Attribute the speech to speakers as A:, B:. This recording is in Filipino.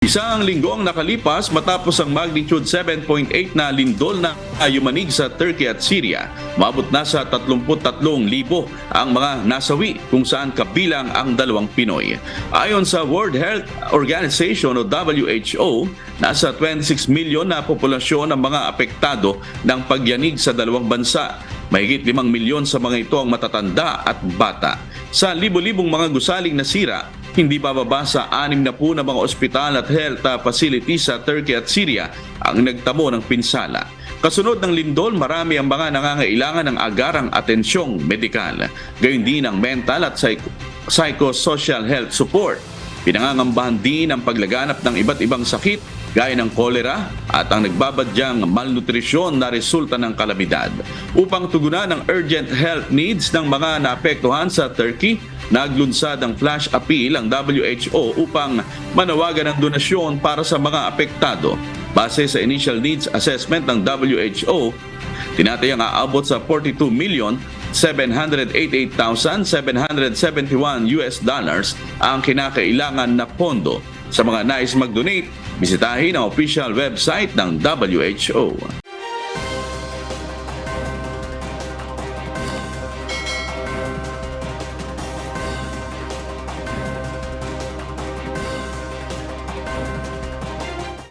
A: Isang linggo ang nakalipas matapos ang magnitude 7.8 na lindol na ayumanig sa Turkey at Syria. Mabot na sa 33,000 ang mga nasawi kung saan kabilang ang dalawang Pinoy. Ayon sa World Health Organization o WHO, nasa 26 milyon na populasyon ang mga apektado ng pagyanig sa dalawang bansa. Mahigit 5 milyon sa mga ito ang matatanda at bata. Sa libo-libong mga gusaling nasira, hindi bababa sa anim na po na mga ospital at health uh, facilities sa Turkey at Syria ang nagtamo ng pinsala. Kasunod ng lindol, marami ang mga nangangailangan ng agarang atensyong medikal. Gayun din ang mental at psych- psychosocial health support. Pinangangambahan din ang paglaganap ng iba't ibang sakit gaya ng kolera at ang nagbabadyang malnutrisyon na resulta ng kalamidad. Upang tugunan ang urgent health needs ng mga naapektuhan sa Turkey, naglunsad ang flash appeal ang WHO upang manawagan ng donasyon para sa mga apektado. Base sa initial needs assessment ng WHO, tinatayang aabot sa 42 million 788,771 US dollars ang kinakailangan na pondo. Sa mga nais mag-donate, bisitahin ang official website ng WHO.